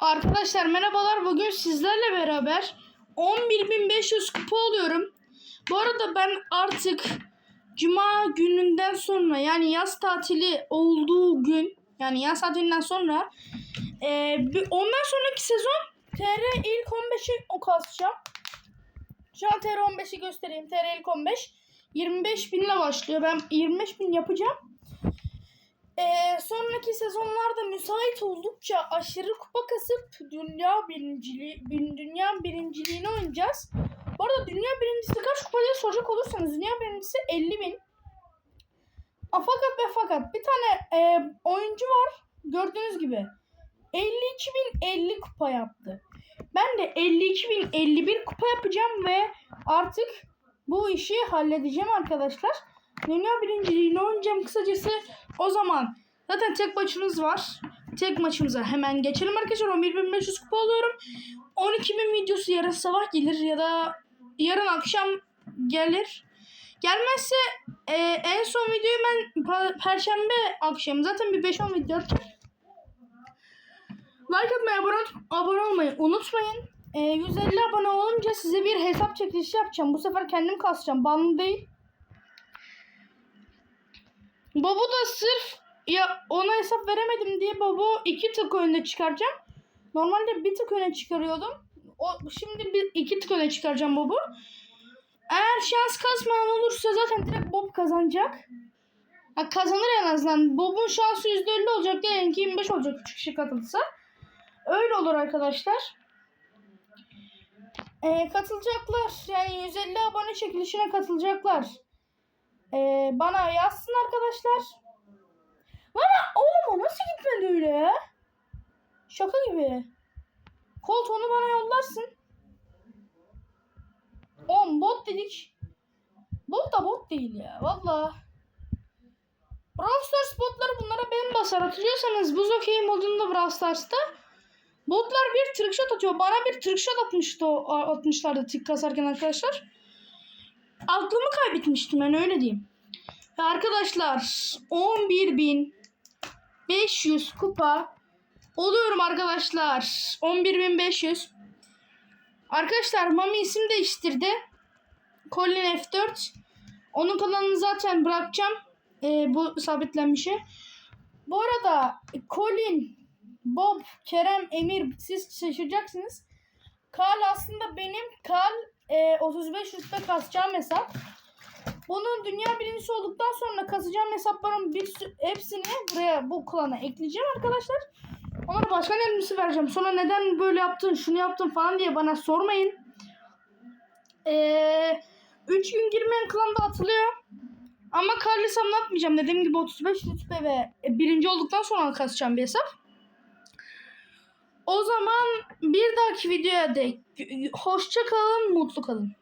Arkadaşlar merhabalar. Bugün sizlerle beraber 11.500 kupa oluyorum. Bu arada ben artık Cuma gününden sonra yani yaz tatili olduğu gün yani yaz tatilinden sonra e, ondan sonraki sezon TR ilk 15'i o kasacağım. Şu an TR 15'i göstereyim. TR ilk 15 25 bin ile başlıyor. Ben 25 bin yapacağım. Ee, sonraki sezonlarda müsait oldukça aşırı kupa kasıp dünya birinciliği, dünya birinciliğini oynayacağız. Bu arada dünya birincisi kaç kupa diye soracak olursanız dünya birincisi 50 bin. Fakat ve fakat bir tane e, oyuncu var gördüğünüz gibi 52.050 kupa yaptı. Ben de 52.051 kupa yapacağım ve artık bu işi halledeceğim arkadaşlar. Dünya birinciliğini oynayacağım kısacası. O zaman zaten tek maçımız var. Tek maçımıza hemen geçelim arkadaşlar. 11.500 kupa alıyorum. 12.000 videosu yarın sabah gelir ya da yarın akşam gelir. Gelmezse e, en son videoyu ben perşembe akşamı zaten bir 5-10 video atacağım. Like atmayı, abone, abone olmayı unutmayın. E, 150 abone olunca size bir hesap çekilişi yapacağım. Bu sefer kendim kasacağım. Banlı değil. Babu da sırf ya ona hesap veremedim diye Babu iki tık önüne çıkaracağım. Normalde bir tık öne çıkarıyordum. O şimdi bir iki tık öne çıkaracağım Babu. Eğer şans kasmayan olursa zaten direkt Bob kazanacak. Ha, kazanır en azından. Bob'un şansı %50 olacak. Diyelim ki 25 olacak 3 kişi katılsa. Öyle olur arkadaşlar. Ee, katılacaklar. Yani 150 abone çekilişine katılacaklar. Bana yazsın arkadaşlar. Bana oğlum o nasıl gitmedi öyle ya? Şaka gibi. Colt onu bana yollarsın. On bot dedik. Bot da bot değil ya. Valla. Brawl Stars botları bunlara ben basar. Hatırlıyorsanız buz okey modunda Brawl Stars'ta botlar bir trick shot atıyor. Bana bir trick shot atmıştı atmışlardı tik kasarken arkadaşlar. Aklımı kaybetmiştim ben öyle diyeyim. Arkadaşlar 11.500 kupa oluyorum arkadaşlar. 11.500. Arkadaşlar Mami isim değiştirdi. Colin F4. Onun kanalını zaten bırakacağım. Ee, bu sabitlenmişi. Bu arada Colin, Bob, Kerem, Emir siz şaşıracaksınız. Karl aslında benim Karl e, 35 rütbe kasacağım hesap. Bunun dünya birincisi olduktan sonra kasacağım hesapların bir hepsini buraya bu klana ekleyeceğim arkadaşlar. Onlara başkan yardımcısı vereceğim. Sonra neden böyle yaptın, şunu yaptın falan diye bana sormayın. Ee, 3 gün girmeyen klan da atılıyor. Ama Carlos'u anlatmayacağım. Dediğim gibi 35 rütbe ve birinci olduktan sonra kasacağım bir hesap. O zaman bir dahaki videoya dek hoşça kalın, mutlu kalın.